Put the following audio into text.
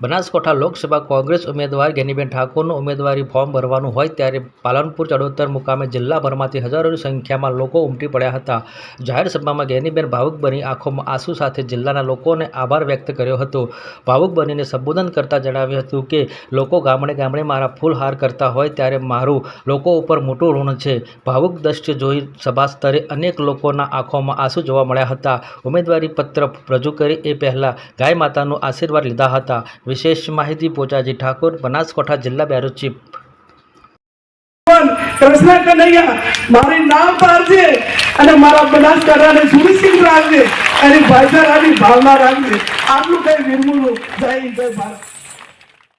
બનાસકાંઠા લોકસભા કોંગ્રેસ ઉમેદવાર ગેનીબેન ઠાકોરનું ઉમેદવારી ફોર્મ ભરવાનું હોય ત્યારે પાલનપુર ચડોતર મુકામે જિલ્લાભરમાંથી હજારોની સંખ્યામાં લોકો ઉમટી પડ્યા હતા. જાહેર સભામાં ગેનીબેન ભાવુક બની આંખોમાં આંસુ સાથે જિલ્લાના લોકોને આભાર વ્યક્ત કર્યો હતો. ભાવુક બનીને સંબોધન કરતાં જણાવ્યું હતું કે, લોકો ગામડે ગામડે મારા ફૂલહાર કરતા હોય ત્યારે મારું લોકો ઉપર મોટું ઋણ છે. ભાવુક દ્રશ્ય જોઈ સભા સ્તરે અનેક લોકોના આંખોમાં આંસુ જોવા મળ્યા હતા. ઉમેદવારી પત્ર રજૂ કરી એ પહેલાં ગાય માતાનું આશીર્વાદ લીધા હતા. વિશેષ માહિતી પોચાજી ઠાકોર, બનાસકાંઠા જિલ્લા બેરો ચીફ. કૃષ્ણ કનૈયા, મારી નામ પાડજે અને મારા બનાસકાંઠાને સુનિશ્ચિત રાખજે. એની ભાઈચારાની ભાવના રાખજે. આટલું કઈ વિરમું જય જય ભારત.